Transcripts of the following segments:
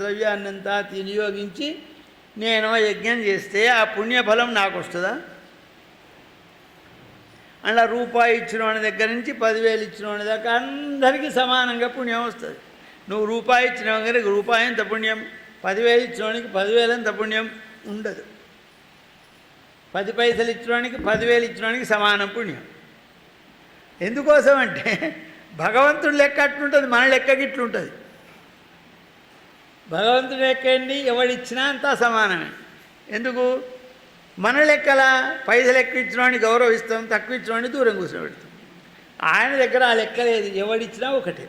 ద్రవ్యాన్నంతా వినియోగించి నేను యజ్ఞం చేస్తే ఆ పుణ్యఫలం నాకు వస్తుందా అలా రూపాయి ఇచ్చిన వాడి దగ్గర నుంచి పదివేలు ఇచ్చిన వాడి దాకా అందరికీ సమానంగా పుణ్యం వస్తుంది. నువ్వు రూపాయి ఇచ్చిన దగ్గరికి రూపాయి ఎంత పుణ్యం? పదివేలు ఇచ్చినవాడికి పదివేలు ఎంత పుణ్యం? ఉండదు. పది పైసలు ఇచ్చినవాడికి పదివేలు ఇచ్చినవాడికి సమానం పుణ్యం. ఎందుకోసం అంటే భగవంతుడు లెక్క అట్లుంటుంది మన లెక్కకి ఇట్లుంటుంది. భగవంతుడి లెక్క ఎవడిచ్చినా అంతా సమానమే. ఎందుకు? మన లెక్కల పైసలు ఎక్కువ ఇచ్చినవాడిని గౌరవిస్తాం తక్కువ ఇచ్చినవాడిని దూరం కూర్చోబెడతాం. ఆయన దగ్గర ఆ లెక్క లేదు ఎవడిచ్చినా ఒకటే.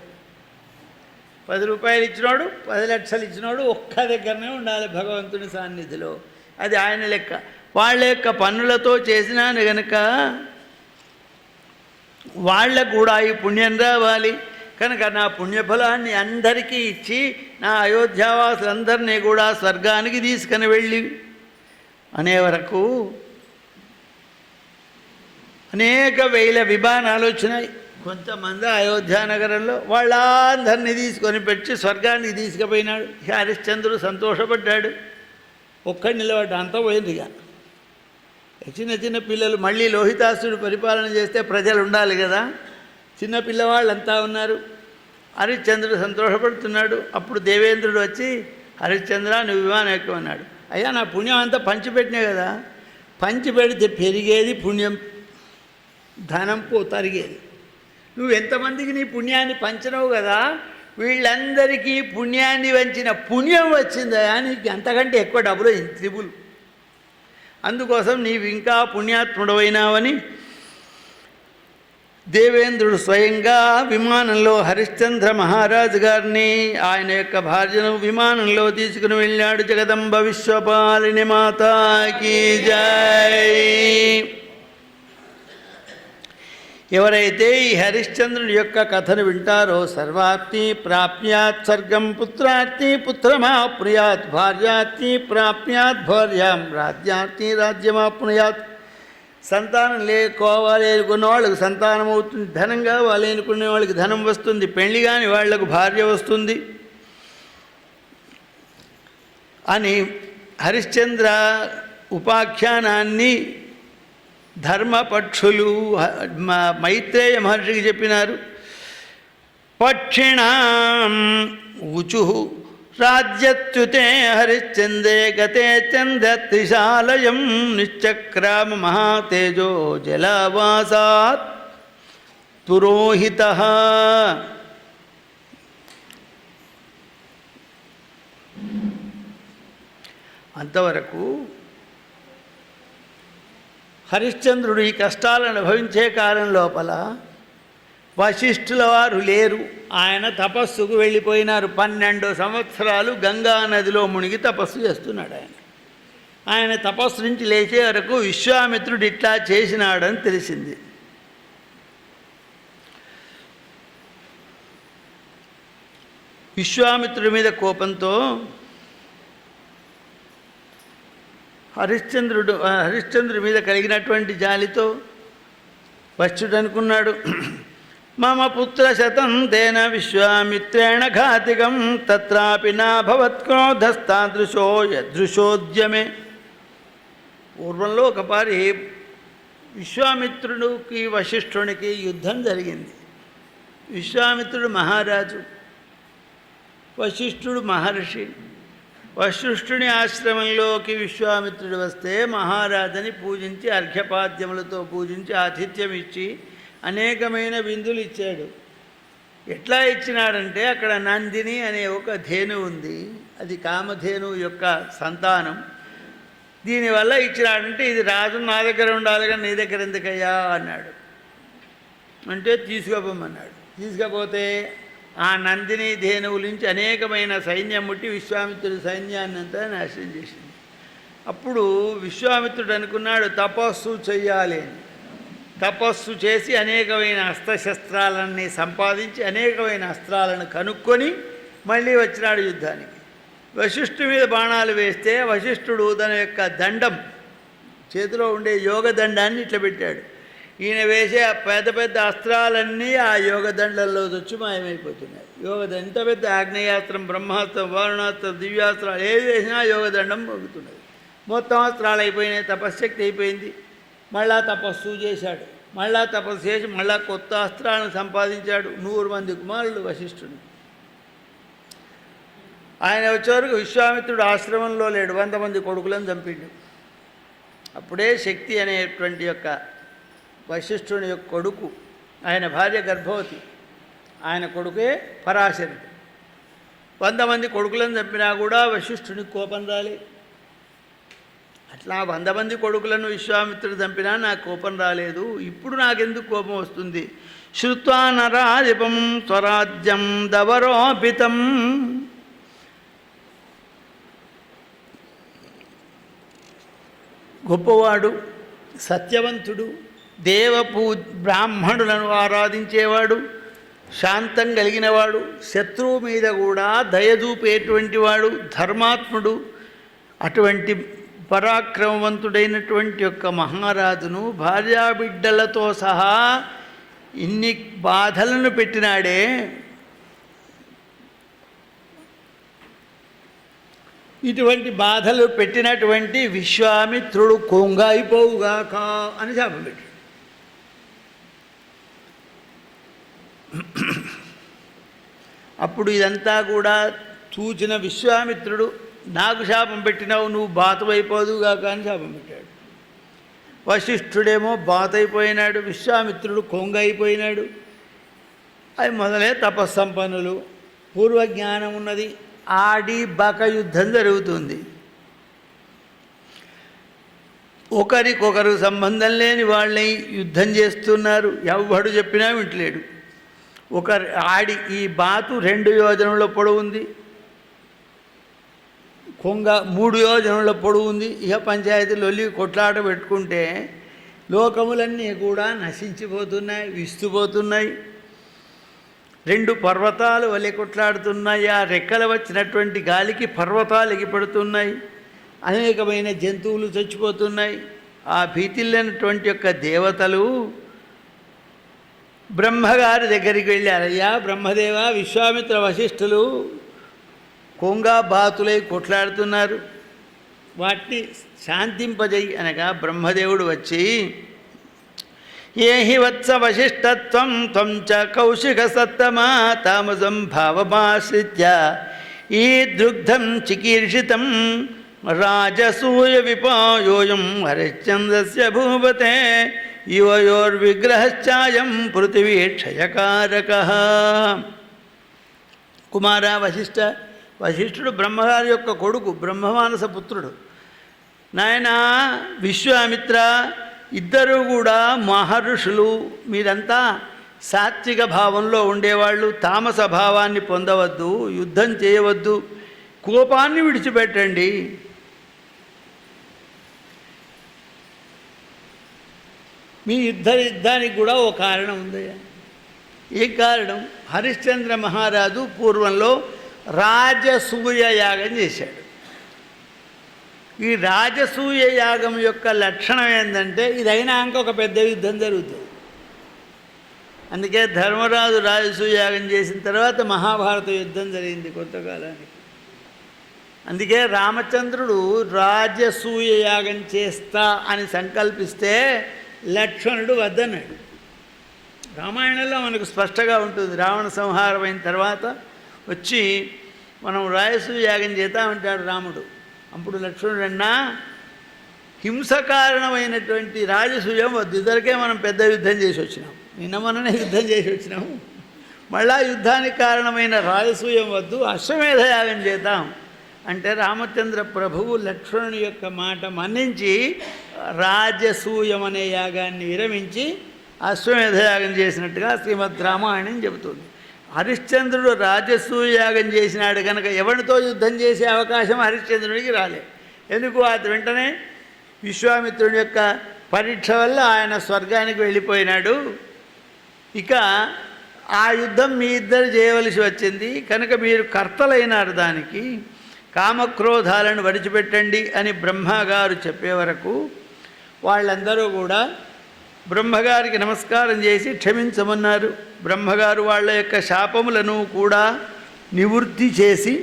పది రూపాయలు ఇచ్చినోడు పది లక్షలు ఇచ్చినోడు ఒక్క దగ్గరనే ఉండాలి భగవంతుని సాన్నిధిలో. అది ఆయన లెక్క. వాళ్ళ యొక్క పన్నులతో చేసినాను గనక వాళ్ళకు కూడా ఈ పుణ్యం రావాలి. కనుక నా పుణ్యఫలాన్ని అందరికీ ఇచ్చి నా అయోధ్యావాసులందరినీ కూడా స్వర్గానికి తీసుకుని వెళ్ళి అనే వరకు అనేక వేల విమానాలు వచ్చినాయి. కొంతమంది అయోధ్యానగరంలో వాళ్ళందరినీ తీసుకొని పెట్టి స్వర్గానికి తీసుకుపోయినాడు. హరిశ్చంద్రుడు సంతోషపడ్డాడు. ఒక్క నిలబడ్డ అంతా పోయింది ఇక. చిన్న చిన్న పిల్లలు మళ్ళీ లోహితాసుడు పరిపాలన చేస్తే ప్రజలు ఉండాలి కదా. చిన్న పిల్లవాళ్ళంతా ఉన్నారు. హరిశ్చంద్రుడు సంతోషపడుతున్నాడు. అప్పుడు దేవేంద్రుడు వచ్చి హరిశ్చంద్ర నువ్వు విమానం ఎక్కువన్నాడు అయ్యా నా పుణ్యం అంతా పంచిపెట్టినా కదా. పంచిపెడితే పెరిగేది పుణ్యం. ధనం పో తరిగేది. నువ్వు ఎంతమందికి నీ పుణ్యాన్ని పంచనవు కదా? వీళ్ళందరికీ పుణ్యాన్ని వంచిన పుణ్యం వచ్చిందా నీకు అంతకంటే ఎక్కువ డబ్బులు అయింది త్రిబుల్. అందుకోసం నీవు ఇంకా పుణ్యాత్ముడవైనావని దేవేంద్రుడు స్వయంగా విమానంలో హరిశ్చంద్ర మహారాజు గారిని ఆయన యొక్క భార్యను విమానంలో తీసుకుని వెళ్ళాడు జగదంబ విశ్వపాలిని మాతాకి జై ఎవరైతే ఈ హరిశ్చంద్రుడి యొక్క కథను వింటారో సర్వాత్ని ప్రాప్యాత్ స్వర్గం పుత్రాత్ని పుత్రమాప్నుయాత్ భార్యాత్ని ప్రాప్యాత్ భార్యాం రాజ్యాత్ని రాజ్యమాప్నుయాత్. సంతానం లేకోవాలి అనుకున్న వాళ్ళకి సంతానం అవుతుంది ధనం కావాలి అనుకునే వాళ్ళకి ధనం వస్తుంది పెళ్ళి కాని వాళ్ళకు భార్య వస్తుంది. అని హరిశ్చంద్ర ఉపాఖ్యానాన్ని ధర్మపక్షులు మైత్రేయ మహర్షికి చెప్పినారు. పక్షిణ ఊచు రాజ్యచ్యుతే హరిశ్చందే గతే చందత్రిశాలయం నిశ్చక్రామ మహాతేజో జలవాసాత్ పురోహిత అంతవరకు హరిశ్చంద్రుడు ఈ కష్టాలను అనుభవించే కాలం లోపల వశిష్ఠుల వారు లేరు. ఆయన తపస్సుకు వెళ్ళిపోయినారు. పన్నెండు సంవత్సరాలు గంగా నదిలో మునిగి తపస్సు చేస్తున్నాడు ఆయన. ఆయన తపస్సు నుంచి లేచే వరకు విశ్వామిత్రుడు ఇట్లా చేసినాడని తెలిసింది. విశ్వామిత్రుడి మీద కోపంతో హరిశ్చంద్రుడు హరిశ్చంద్రుడి మీద కలిగినటువంటి జాలితో వశ్యుడు అనుకున్నాడు. మమ పుత్ర శతం తేన విశ్వామిత్రేణ ఘాతికం తత్రాపి నాభవత్క్రోధస్తాదృశో యదృశోద్యమే. పూర్వంలో ఒకపారి విశ్వామిత్రుడికి వశిష్ఠునికి యుద్ధం జరిగింది. విశ్వామిత్రుడు మహారాజు వశిష్ఠుడు మహర్షి. వశిష్ఠుని ఆశ్రమంలోకి విశ్వామిత్రుడు వస్తే మహారాజుని పూజించి అర్ఘ్యపాద్యములతో పూజించి ఆతిథ్యం ఇచ్చి అనేకమైన విందులు ఇచ్చాడు. ఎట్లా ఇచ్చినాడంటే అక్కడ నందిని అనే ఒక ధేను ఉంది. అది కామధేను యొక్క సంతానం. దీనివల్ల ఇచ్చినాడంటే ఇది రాజు నా దగ్గర ఉండాలి కానీ నీ దగ్గర ఎందుకయ్యా అన్నాడు. అంటే తీసుకుపోమన్నాడు. తీసుకపోతే ఆ నందిని ధేనువుల నుంచి అనేకమైన సైన్యం ముట్టి విశ్వామిత్రుడి సైన్యాన్ని అంతా నాశనం చేసింది. అప్పుడు విశ్వామిత్రుడు అనుకున్నాడు తపస్సు చెయ్యాలి అని. తపస్సు చేసి అనేకమైన అస్త్రశస్త్రాలన్నీ సంపాదించి అనేకమైన అస్త్రాలను కనుక్కొని మళ్ళీ వచ్చినాడు యుద్ధానికి. వశిష్ఠు మీద బాణాలు వేస్తే వశిష్ఠుడు తన యొక్క దండం చేతిలో ఉండే యోగ దండాన్ని ఇట్లా పెట్టాడు. ఈయన వేసే పెద్ద పెద్ద అస్త్రాలన్నీ ఆ యోగదండల్లో వచ్చి మాయమైపోతున్నాయి. యోగ ఎంత పెద్ద ఆగ్నేయాస్త్రం బ్రహ్మాస్త్రం వారుణాస్త్రం దివ్యాస్త్రాలు ఏది వేసినా యోగదండం మోగుతున్నది. మొత్తం అస్త్రాలు అయిపోయినాయి తపశ్శక్తి అయిపోయింది. మళ్ళా తపస్సు చేశాడు. మళ్ళా తపస్సు చేసి మళ్ళా కొత్త అస్త్రాలను సంపాదించాడు. నూరు మంది కుమారులు వశిష్ఠుని. ఆయన వచ్చేవరకు విశ్వామిత్రుడు ఆశ్రమంలో లేడు. వంద మంది కొడుకులను చంపిండు. అప్పుడే శక్తి అనేటువంటి యొక్క వశిష్ఠుని యొక్క కొడుకు ఆయన భార్య గర్భవతి. ఆయన కొడుకే పరాశరుడు. వంద మంది కొడుకులను చంపినా కూడా వశిష్ఠునికి కోపం రాలేదు. అట్లా వంద మంది కొడుకులను విశ్వామిత్రుడు చంపినా నాకు కోపం రాలేదు. ఇప్పుడు నాకెందుకు కోపం వస్తుంది? శ్రుత్వా నరాధిపం స్వరాజ్యం దవరోపితం గొప్పవాడు సత్యవంతుడు దేవపూ బ్రాహ్మణులను ఆరాధించేవాడు శాంతం కలిగినవాడు శత్రువు మీద కూడా దయచూపేటువంటి వాడు ధర్మాత్ముడు అటువంటి పరాక్రమవంతుడైనటువంటి యొక్క మహారాజును భార్యాబిడ్డలతో సహా ఇన్ని బాధలను పెట్టినాడే. ఇటువంటి బాధలు పెట్టినటువంటి విశ్వామిత్రుడు కొంగాయిపోవుగాక అని శాపం అప్పుడు ఇదంతా కూడా చూచిన విశ్వామిత్రుడు నాకు శాపం పెట్టినావు నువ్వు బాతమైపోదుగా అని శాపం పెట్టాడు. వశిష్ఠుడేమో బాతైపోయినాడు విశ్వామిత్రుడు కొంగ అయిపోయినాడు అవి మొదలే తపస్సంపన్నులు పూర్వజ్ఞానం ఉన్నది ఆడి బక యుద్ధం జరుగుతుంది. ఒకరికొకరు సంబంధం లేని వాళ్ళని యుద్ధం చేస్తున్నారు ఎవ్వడు చెప్పినా వింటలేడు. ఒకరు ఆడి ఈ బాతు రెండు యోజనల పొడవుంది కొంగ మూడు యోజనల పొడవు ఉంది. ఇక పంచాయతీలు వెళ్ళి కొట్లాట పెట్టుకుంటే లోకములన్నీ కూడా నశించిపోతున్నాయి విస్తుపోతున్నాయి. రెండు పర్వతాలు వలె కొట్లాడుతున్నాయి. ఆ రెక్కలు వచ్చినటువంటి గాలికి పర్వతాలు ఎగిపడుతున్నాయి. అనేకమైన జంతువులు చచ్చిపోతున్నాయి. ఆ భీతిల్లినటువంటి యొక్క దేవతలు బ్రహ్మగారి దగ్గరికి వెళ్ళారయ్యా. బ్రహ్మదేవ విశ్వామిత్ర వశిష్ఠులు కొంగా బాతులై కొట్లాడుతున్నారు. వాటిని శాంతింపజేయి అనగా బ్రహ్మదేవుడు వచ్చి ఏహి వత్స వశిష్టత్వం త్వం చ కౌశిక సత్తమా తామసం భావమాశ్రిత్య ఈ దృగ్ధం చికీర్షితం రాజసూయ విపాయోయం హరిశ్చంద్రస్య భూపతే యువయోర్విగ్రహశ్చాయం పృథివీ క్షయకారక. కుమార వశిష్ఠ వశిష్ఠుడు బ్రహ్మగారి యొక్క కొడుకు బ్రహ్మమానస పుత్రుడు. నాయన విశ్వామిత్ర ఇద్దరు కూడా మహర్షులు. మీరంతా సాత్విక భావంలో ఉండేవాళ్ళు. తామస భావాన్ని పొందవద్దు యుద్ధం చేయవద్దు. కోపాన్ని విడిచిపెట్టండి. మీ యుద్ధ యుద్ధానికి కూడా ఓ కారణం ఉంది. ఏ కారణం? హరిశ్చంద్ర మహారాజు పూర్వంలో రాజసూయ యాగం చేశాడు. ఈ రాజసూయ యాగం యొక్క లక్షణం ఏంటంటే ఇది అయినాక ఒక పెద్ద యుద్ధం జరుగుతుంది. అందుకే ధర్మరాజు రాజసూయ యాగం చేసిన తర్వాత మహాభారత యుద్ధం జరిగింది కొంతకాలానికి. అందుకే రామచంద్రుడు రాజసూయ యాగం చేస్తా అని సంకల్పిస్తే లక్ష్మణుడు వద్దన్నాడు. రామాయణంలో మనకు స్పష్టంగా ఉంటుంది రావణ సంహారం అయిన తర్వాత వచ్చి మనం రాయసు యాగం చేద్దామంటాడు రాముడు. అప్పుడు లక్ష్మణుడు అన్నా హింస కారణమైనటువంటి రాజసూయం వద్దు. ఇద్దరికే మనం పెద్ద యుద్ధం చేసి వచ్చినాం. నిన్న మననే యుద్ధం చేసి వచ్చినాము మళ్ళా యుద్ధానికి కారణమైన రాజసూయం వద్దు అశ్వమేధ యాగం చేద్దాం అంటే రామచంద్ర ప్రభువు లక్ష్మణుని యొక్క మాట మన్నించి రాజసూయం అనే యాగాన్ని విరమించి అశ్వమేధ యాగం చేసినట్టుగా శ్రీమద్ రామాయణం చెబుతుంది. హరిశ్చంద్రుడు రాజసూయ యాగం చేసినాడు కనుక ఎవరితో యుద్ధం చేసే అవకాశం హరిశ్చంద్రుడికి రాలే. ఎందుకు? అది వెంటనే విశ్వామిత్రుడి యొక్క పరీక్ష వల్ల ఆయన స్వర్గానికి వెళ్ళిపోయినాడు. ఇక ఆ యుద్ధం మీ ఇద్దరు చేయవలసి వచ్చింది. కనుక మీరు కర్తలైనారు దానికి. కామక్రోధాలను విడిచిపెట్టండి అని బ్రహ్మగారు చెప్పే వరకు వాళ్ళందరూ కూడా బ్రహ్మగారికి నమస్కారం చేసి క్షమించమన్నారు. బ్రహ్మగారు వాళ్ళ యొక్క శాపములను కూడా నివృత్తి చేసి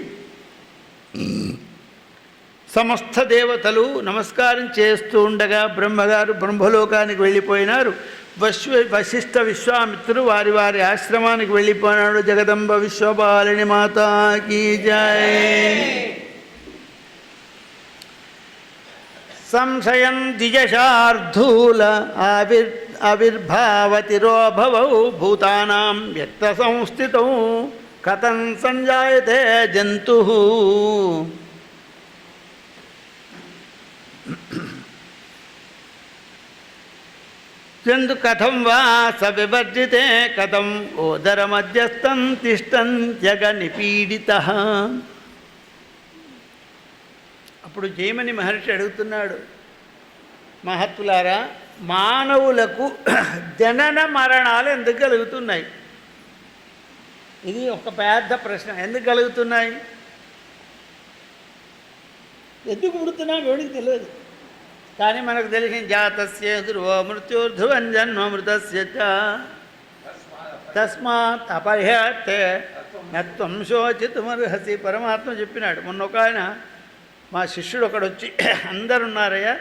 సమస్త దేవతలు నమస్కారం చేస్తూ ఉండగా బ్రహ్మగారు బ్రహ్మలోకానికి వెళ్ళిపోయినారు. వశ్వ వశిష్ఠ విశ్వామిత్రుడు వారి వారి ఆశ్రమానికి వెళ్ళిపోయినాడు. జగదంబ విశ్వపాలిని మాతాకి జయ సంశయం దిజశార్ధూల ఆవిర్ ఆవిర్భావతిరోభవౌ భూతానాం వ్యక్త సంస్థితౌ కథం సంజాయతే జంతు. జంతు కథం వా స వివర్జితే కథం ఓదరమధ్యస్థం తిష్టం జగ నిపీడిత. అప్పుడు జయమని మహర్షి అడుగుతున్నాడు మహత్తులారా మానవులకు జనన మరణాలు ఎందుకు కలుగుతున్నాయి? ఇది ఒక పెద్ద ప్రశ్న. ఎందుకు కలుగుతున్నాయి? ఎందుకు పుడుతున్నాం ఎవడికి తెలియదు. కానీ మనకు తెలిసిన జాతస్య ధ్రువ మృత్యుర్ధ్రువం జన్మ తస్మాత్ అపహ్యాతే నత్వం శోచితుమర్హసి పరమాత్మ చెప్పినాడు. మొన్న ఒక ఆయన మా శిష్యుడు ఒకడు వచ్చి అందరు ఉన్నారయ్యా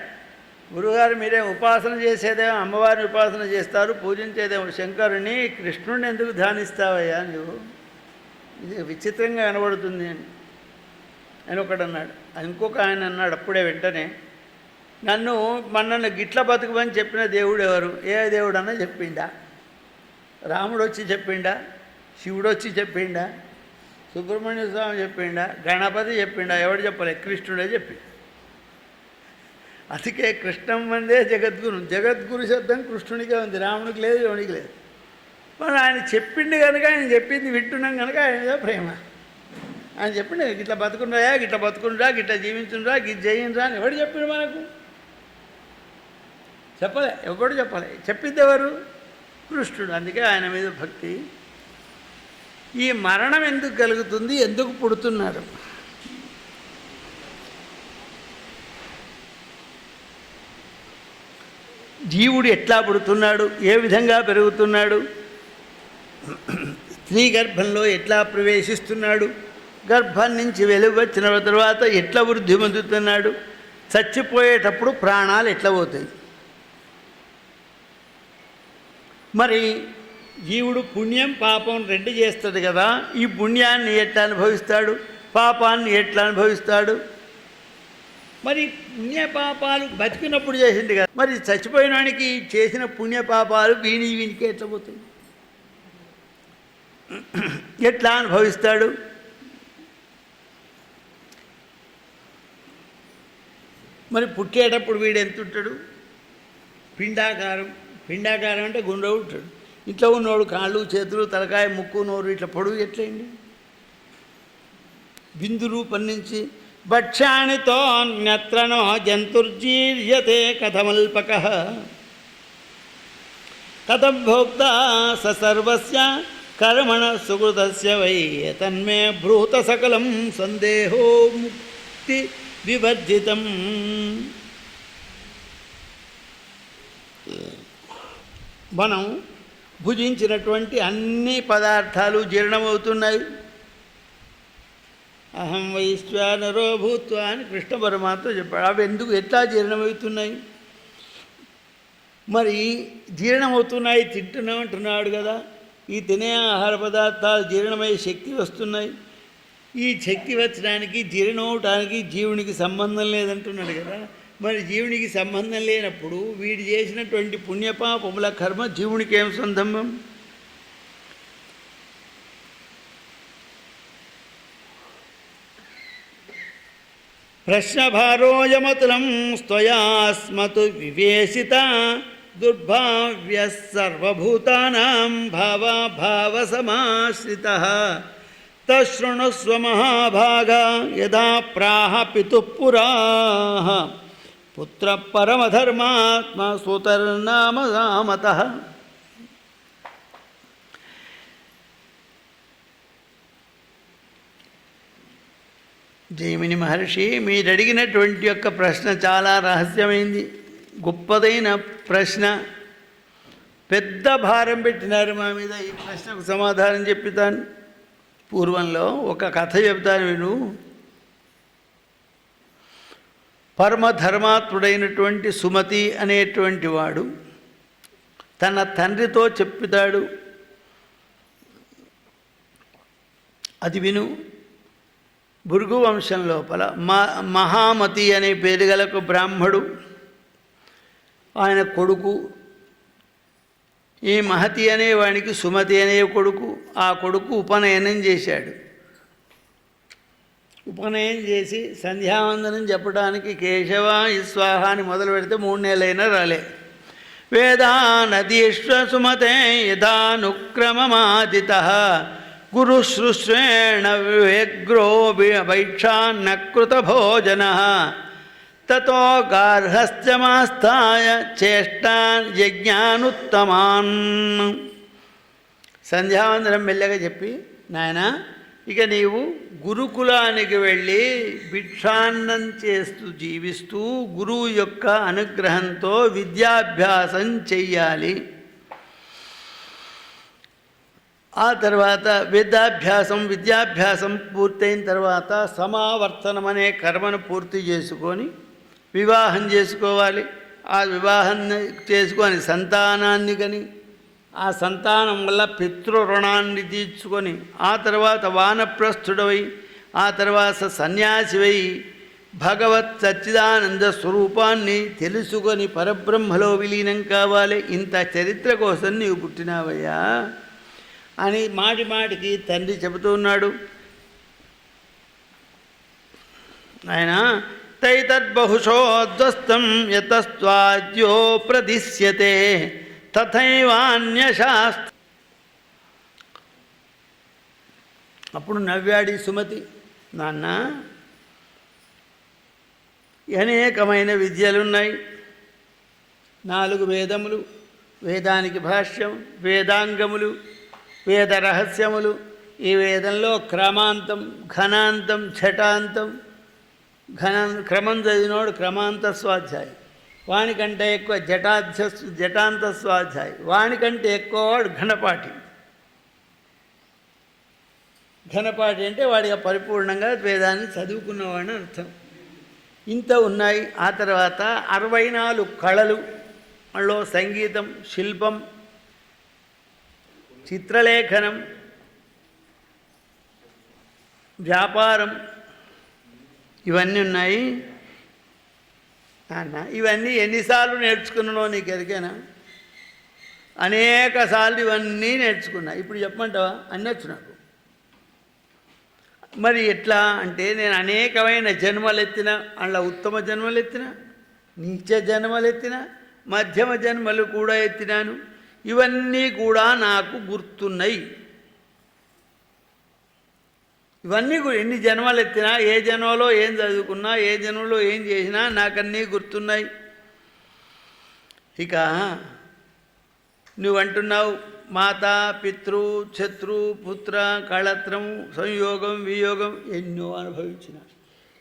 గురుగారు మీరే ఉపాసన చేసేదేమో అమ్మవారిని ఉపాసన చేస్తారు పూజించేదేమో శంకరుని కృష్ణుడిని ఎందుకు ధ్యానిస్తావయ్యా నువ్వు ఇది విచిత్రంగా కనబడుతుంది అని. అని ఒకడు అన్నాడు. ఇంకొక ఆయన అన్నాడు అప్పుడే వెంటనే నన్ను మన్నను గిట్ల బతుకుమని చెప్పిన దేవుడు ఎవరు? ఏ దేవుడన్నా చెప్పిండా? రాముడు వచ్చి చెప్పిండా? శివుడు వచ్చి చెప్పిండా? సుబ్రహ్మణ్య స్వామి చెప్పిండా? గణపతి చెప్పిండా? ఎవడు చెప్పలే? కృష్ణుడే చెప్పిండు. అందుకే కృష్ణం వందే జగద్గురు. జగద్గురు శబ్దం కృష్ణునికే ఉంది. రామునికి లేదు యోనికి లేదు. మరి ఆయన చెప్పిండు కనుక ఆయన చెప్పింది వింటున్నాం కనుక ఆయన మీద ప్రేమ. ఆయన చెప్పిండు ఇట్లా బతుకుండ్రా గిట్ల బతుకుండ్రా గిట్ల జీవించుండ్రా గిట్ జయిండ్రా అని ఎవడు చెప్పిండు మనకు? చెప్పలే ఎవడు చెప్పలే. చెప్పింది ఎవరు? కృష్ణుడు. అందుకే ఆయన మీద భక్తి. ఈ మరణం ఎందుకు కలుగుతుంది? ఎందుకు పుడుతున్నారు? జీవుడు ఎట్లా పుడుతున్నాడు? ఏ విధంగా పెరుగుతున్నాడు? స్త్రీ గర్భంలో ఎట్లా ప్రవేశిస్తున్నాడు? గర్భం నుంచి వెలుగు వచ్చిన తర్వాత ఎట్లా వృద్ధి పొందుతున్నాడు? చచ్చిపోయేటప్పుడు ప్రాణాలు ఎట్లా పోతాయి? మరి జీవుడు పుణ్యం పాపం రెండు చేస్తాడు కదా ఈ పుణ్యాన్ని ఎట్లా అనుభవిస్తాడు? పాపాన్ని ఎట్లా అనుభవిస్తాడు? మరి పుణ్యపాపాలు బతికినప్పుడు చేసింది కదా. మరి చచ్చిపోయినానికి చేసిన పుణ్యపాపాలు వీణి వీనికి ఎట్లా పోతుంది ఎట్లా అనుభవిస్తాడు? మరి పుట్టేటప్పుడు వీడు ఎంత ఉంటాడు? పిండాకారం. పిండాకారం అంటే గుండ్ర ఉంటాడు. ఇంట్లో ఉన్నవాడు కాళ్ళు చేతులు తలకాయ ముక్కు నోరు ఇట్లా పొడుగు ఎట్లయింది? బిందు రూపం నుంచి భక్ష్యాణితో జంతుర్జీర్యతే కథమల్పక. కథం భోక్త సర్వస్య కర్మణ సుకృతస్య వై తన్మే భ్రూత సకలం సందేహో ముక్తి వివర్జితం. మనం భుజించినటువంటి అన్ని పదార్థాలు జీర్ణమవుతున్నాయి. అహం వైశ్వానరో భూత్వా అని కృష్ణ పరమాత్మ చెప్పాడు. అవి ఎందుకు ఎట్లా జీర్ణమవుతున్నాయి? మరి జీర్ణమవుతున్నాయి తింటున్నామంటున్నాడు కదా. ఈ తినే ఆహార పదార్థాలు జీర్ణమయ్యే శక్తి వస్తున్నాయి. ఈ శక్తి వచ్చడానికి జీర్ణమవటానికి జీవునికి సంబంధం లేదంటున్నాడు కదా. మరి జీవునికి సంబంధం లేనప్పుడు వీడు చేసినటువంటి పుణ్యపాపముల కర్మ జీవునికి ఏం సంబంధం प्रश्नभारोऽयमतलं स्वया स्मतु विवेशिता दुर्भाव्यः सर्वभूतानां भावाभावसमाश्रितः। तशृणुस्व महाभाग यदा प्राह पितुः पुराः। पुत्रः परमधर्मात्मा सुतर्नाम रामतः। జైమిని మహర్షి మీరు అడిగినటువంటి యొక్క ప్రశ్న చాలా రహస్యమైంది. గొప్పదైన ప్రశ్న. పెద్ద భారం పెట్టినారు మా మీద ఈ ప్రశ్నకు సమాధానం చెప్తాను పూర్వంలో ఒక కథ చెప్తాను విను. పరమధర్మాత్ముడైనటువంటి సుమతి అనేటువంటి వాడు తన తండ్రితో చెప్పుతాడు అది విను. భృగు వంశం లోపల మహామతి అనే పేరు గల ఒక బ్రాహ్మడు ఆయన కొడుకు ఈ మహతి అనేవానికి సుమతి అనే కొడుకు ఆ కొడుకు ఉపనయనం చేశాడు. ఉపనయనం చేసి సంధ్యావందనం చెప్పడానికి కేశవ ఇస్వాహ అని మొదలు పెడితే మూడు నెలలైనా రాలే. వేదానదీశ్వ సుమతే యథానుక్రమమాదిత. గురుశ్రుశ్రేణ వ్యగ్రో వైక్షాన్న కృత భోజన తతో గార్హస్థ్యమాస్థాయ చేష్టాన్ యజ్ఞానుత్తమాన్ సంధ్యావందనం మెల్లగా చెప్పి నాయన ఇక నీవు గురుకులానికి వెళ్ళి భిక్షాన్నం చేస్తూ జీవిస్తూ గురువు యొక్క అనుగ్రహంతో విద్యాభ్యాసం చెయ్యాలి. ఆ తర్వాత విద్యాభ్యాసం విద్యాభ్యాసం పూర్తయిన తర్వాత సమావర్తనం అనే కర్మను పూర్తి చేసుకొని వివాహం చేసుకోవాలి. ఆ వివాహం చేసుకొని సంతానాన్ని కని ఆ సంతానం వల్ల పితృరుణాన్ని తీర్చుకొని ఆ తర్వాత వానప్రస్థుడవై ఆ తర్వాత సన్యాసివై భగవత్ సచ్చిదానంద స్వరూపాన్ని తెలుసుకొని పరబ్రహ్మలో విలీనం కావాలి. ఇంత చరిత్ర కోసం నీవు పుట్టినావయ్యా. అని మాటి మాటికి తండ్రి చెబుతూ ఉన్నాడు. ఆయన తైతద్బహుశోధ్వస్తం యతస్వాద్యో ప్రదిశ్యతే తథైవాన్యశాస్త్ర. అప్పుడు నవ్వాడి సుమతి నాన్న అనేకమైన విద్యలున్నాయి. నాలుగు వేదములు వేదానికి భాష్యం వేదాంగములు వేద రహస్యములు. ఈ వేదంలో క్రమాంతం ఘనాంతం ఛటాంతం. ఘన క్రమం చదివినోడు క్రమాంత స్వాధ్యాయం వానికంటే ఎక్కువ జటాధ్య జటాంత స్వాధ్యాయి వానికంటే ఎక్కువ వాడు ఘనపాఠి. ఘనపాఠి అంటే వాడిగా పరిపూర్ణంగా వేదాన్ని చదువుకున్నవాడని అర్థం. ఇంత ఉన్నాయి. ఆ తర్వాత అరవై నాలుగు కళలు. మళ్ళీ సంగీతం శిల్పం చిత్రలేఖనం వ్యాపారం ఇవన్నీ ఉన్నాయి. నాన్న ఇవన్నీ ఎన్నిసార్లు నేర్చుకున్నానో నీకు ఎదికేనా అనేక సార్లు ఇవన్నీ నేర్చుకున్నా. ఇప్పుడు చెప్పమంటావా? అన్నీ వచ్చు నాకు. మరి ఎట్లా అంటే నేను అనేకమైన జన్మలు ఎత్తిన అందులో ఉత్తమ జన్మలు ఎత్తిన నీచ జన్మలు ఎత్తిన మధ్యమ జన్మలు కూడా ఎత్తినాను. ఇవన్నీ కూడా నాకు గుర్తున్నాయి. ఇవన్నీ కూడా ఎన్ని జన్మలు ఎత్తినా ఏ జన్మలో ఏం చదువుకున్నా ఏ జన్మలో ఏం చేసినా నాకన్నీ గుర్తున్నాయి. ఇక నువ్వంటున్నావు మాత పితృ శత్రు పుత్ర కళత్రం సంయోగం వియోగం ఎన్నో అనుభవించిన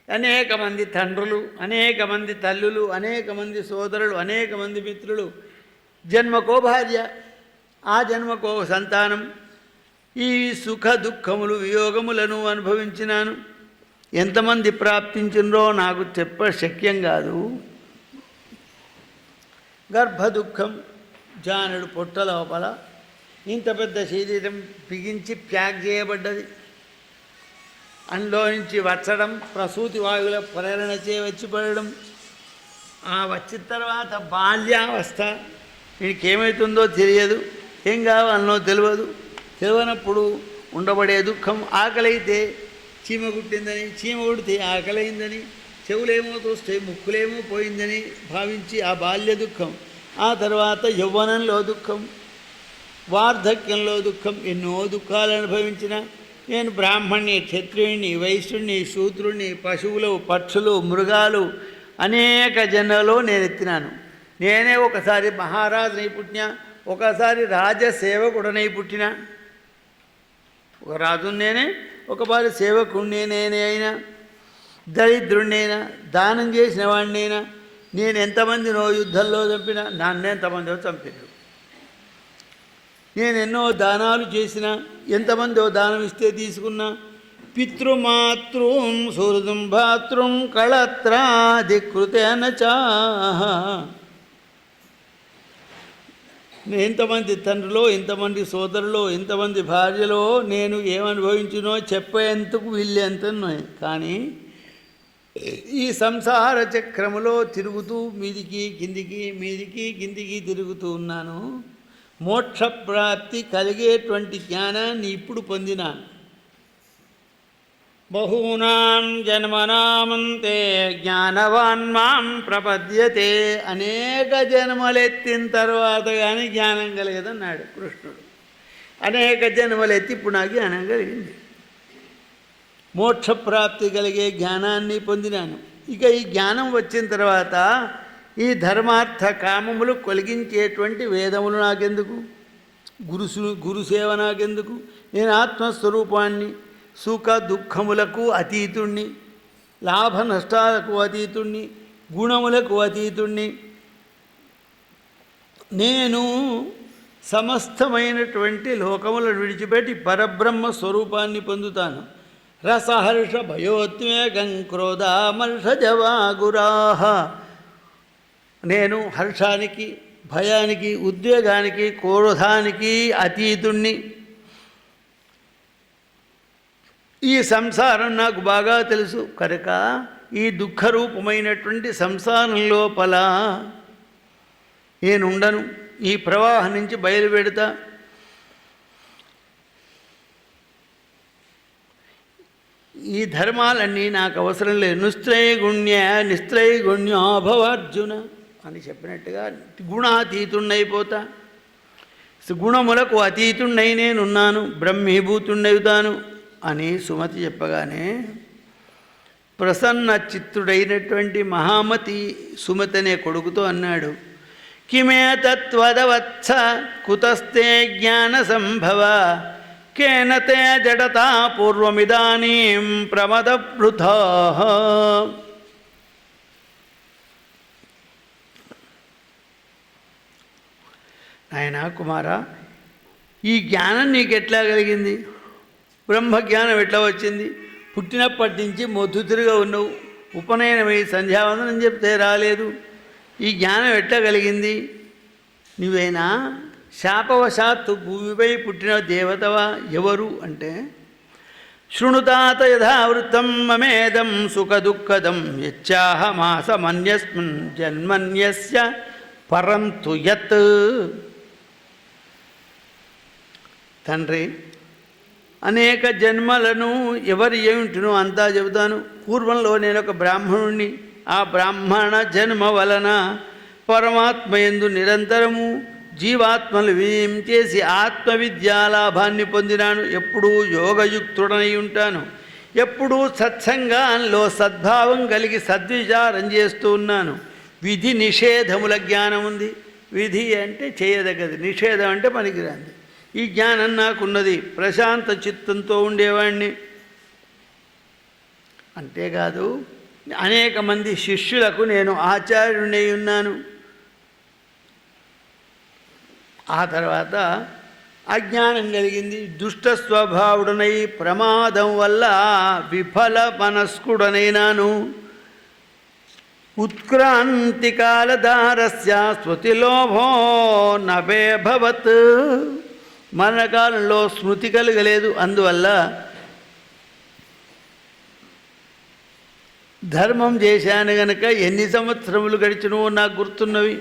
అనేక మంది తండ్రులు అనేక మంది తల్లులు అనేక మంది సోదరులు అనేక మంది మిత్రులు జన్మకో భార్య ఆ జన్మకో సంతానం. ఈ సుఖ దుఃఖములు వియోగములను అనుభవించినాను. ఎంతమంది ప్రాప్తించినరో నాకు చెప్ప శక్యం కాదు. గర్భ దుఃఖం జానుడు పొట్ట లోపల ఇంత పెద్ద శరీరం బిగించి ప్యాక్ చేయబడ్డది. అందులో నుంచి వచ్చడం ప్రసూతి వాయువుల ప్రేరణ చే వచ్చి పడడం ఆ వచ్చిన తర్వాత బాల్యావస్థ నీకేమవుతుందో తెలియదు. ఏం కావాలనో తెలియదు తెలియనప్పుడు ఉండబడే దుఃఖం ఆకలి అయితే చీమ కుట్టిందని చీమ కుడితే ఆకలి అయిందని చెవులేమో చూస్తే ముక్కులేమో పోయిందని భావించి ఆ బాల్య దుఃఖం ఆ తర్వాత యవ్వనంలో దుఃఖం వార్ధక్యంలో దుఃఖం ఎన్నో దుఃఖాలు అనుభవించిన నేను బ్రాహ్మణ్ణి క్షత్రియుణ్ణి వైశ్యుణ్ణి శూద్రుణ్ణి పశువులు పక్షులు మృగాలు అనేక జన్మలో నేను ఎత్తినాను నేనే ఒకసారి మహారాజునై పుట్టిన ఒకసారి రాజసేవకుడనై పుట్టిన. ఒక రాజు నేనే ఒకసారి సేవకుడిని నేనే అయినా దరిద్రుణ్ణైనా దానం చేసిన వాడినైనా నేను ఎంతమందినో యుద్ధంలో చంపినా నన్ను ఎంతమందో చంపారు నేను ఎన్నో దానాలు చేసిన ఎంతమందో దానం ఇస్తే తీసుకున్నా పితృమాతృం సుహృదం భాతృం కళత్రాధికృతేన చాహ. ఎంతమంది తండ్రిలో ఇంతమంది సోదరులో ఇంతమంది భార్యలో నేను ఏమనుభవించినో చెప్పేందుకు వీళ్ళేంత కానీ ఈ సంసార చక్రములో తిరుగుతూ మీదికి కిందికి మీదికి కిందికి తిరుగుతూ ఉన్నాను. మోక్షప్రాప్తి కలిగేటువంటి జ్ఞానాన్ని ఇప్పుడు పొందినాను. బహూనాం జన్మనామంతే జ్ఞానవాన్ మాం ప్రపద్యతే. అనేక జన్మలెత్తిన తర్వాత కానీ జ్ఞానం కలిగదన్నాడు కృష్ణుడు. అనేక జన్మలెత్తి ఇప్పుడు నాకు జ్ఞానం కలిగింది. మోక్షప్రాప్తి కలిగే జ్ఞానాన్ని పొందినాను. ఇక ఈ జ్ఞానం వచ్చిన తర్వాత ఈ ధర్మార్థ కామములు కొలిగించేటువంటి వేదములు నాకెందుకు? గురుసు గురుసేవ నాకెందుకు? నేను ఆత్మస్వరూపాన్ని సుఖ దుఃఖములకు అతీతుణ్ణి లాభ నష్టాలకు అతీతుణ్ణి గుణములకు అతీతుణ్ణి. నేను సమస్తమైనటువంటి లోకములను విడిచిపెట్టి పరబ్రహ్మ స్వరూపాన్ని పొందుతాను. రసహర్ష భయోద్వేగం క్రోధామర్షజవాగురాహ నేను హర్షానికి భయానికి ఉద్వేగానికి క్రోధానికి అతీతుణ్ణి. ఈ సంసారం నాకు బాగా తెలుసు. కనుక ఈ దుఃఖరూపమైనటువంటి సంసారం లోపల నేనుండను. ఈ ప్రవాహం నుంచి బయలుపెడతా. ఈ ధర్మాలన్నీ నాకు అవసరం లేదు. నిస్త్రయగుణ్య నిస్త్రయగుణ్యోభవ అర్జున అని చెప్పినట్టుగా గుణాతీతుణ్ణైపోతా. గుణములకు అతీతుణ్ణై నేనున్నాను. బ్రహ్మీభూతుణ్ణవుతాను అని సుమతి చెప్పగానే ప్రసన్న చిత్తుడైనటువంటి మహామతి సుమతి అనే కొడుకుతో అన్నాడు కిమే తత్వదవత్స కుతస్తే జ్ఞాన సంభవ కేనతే జడతా పూర్వమిదానీం ప్రమద వృథా నాయనా కుమారా ఈ జ్ఞానం నీకు ఎట్లా కలిగింది? బ్రహ్మజ్ఞానం ఎట్లా వచ్చింది? పుట్టినప్పటి నుంచి మొద్దుతురుగా ఉన్నావు. ఉపనయనమై సంధ్యావందనం చెప్తే రాలేదు. ఈ జ్ఞానం ఎట్లా కలిగింది? నువ్వేనా? శాపవశాత్తు భూమిపై పుట్టిన దేవతవా? ఎవరు అంటే? శృణుతాత యథావృత్తం మమేదం సుఖదుఃఖదం యచ్చాహమాసమన్యస్మిన్ జన్మన్యస్య పరంతు యత్. తండ్రి అనేక జన్మలను ఎవరు ఏమిటినో అంతా చెబుతాను. పూర్వంలో నేను ఒక బ్రాహ్మణుణ్ణి. ఆ బ్రాహ్మణ జన్మ వలన పరమాత్మ ఎందు నిరంతరము జీవాత్మలు వినయం చేసి ఆత్మవిద్యాలాభాన్ని పొందినాను. ఎప్పుడూ యోగయుక్తుడనై ఉంటాను. ఎప్పుడూ సత్సంగాల్లో సద్భావం కలిగి సద్విచారం చేస్తూ ఉన్నాను. విధి నిషేధముల జ్ఞానం ఉంది విధి అంటే చేయదగ్గది నిషేధం అంటే పనికిరాంది ఈ జ్ఞానం నాకున్నది. ప్రశాంత చిత్తంతో ఉండేవాడిని అంతేకాదు అనేక మంది శిష్యులకు నేను ఆచార్యుడై ఉన్నాను. ఆ తర్వాత అజ్ఞానం కలిగింది. దుష్ట స్వభావుడనై ప్రమాదం వల్ల విఫల మనస్కుడనైనాను. ఉత్క్రాంతికాలధారస్య స్వతిలోభో నభేభవత్ మరణకాలంలో స్మృతి కలగలేదు. అందువల్ల ధర్మం చేశాను గనక ఎన్ని సంవత్సరములు గడిచినవో నాకు గుర్తున్నవి.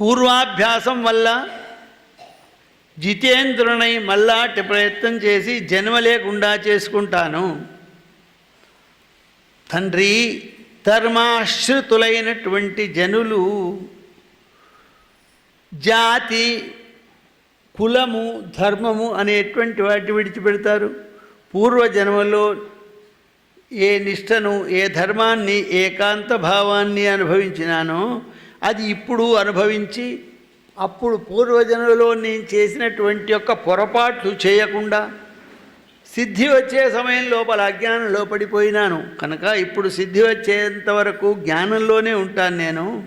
పూర్వాభ్యాసం వల్ల జితేంద్రునై మళ్ళాటి ప్రయత్నం చేసి జన్మ లేకుండా చేసుకుంటాను. తండ్రి ధర్మాశ్రితులైనటువంటి జనులు జాతి కులము ధర్మము అనేటువంటి వాటి విడిచిపెడతారు. పూర్వజన్మలో ఏ నిష్టను ఏ ధర్మాన్ని ఏకాంత భావాన్ని అనుభవించినానో అది ఇప్పుడు అనుభవించి అప్పుడు పూర్వజన్మలో నేను చేసినటువంటి యొక్క పొరపాట్లు చేయకుండా సిద్ధి వచ్చే సమయం లోపల అజ్ఞానంలో పడిపోయినాను కనుక ఇప్పుడు సిద్ధి వచ్చేంత వరకు జ్ఞానంలోనే ఉంటాను నేను.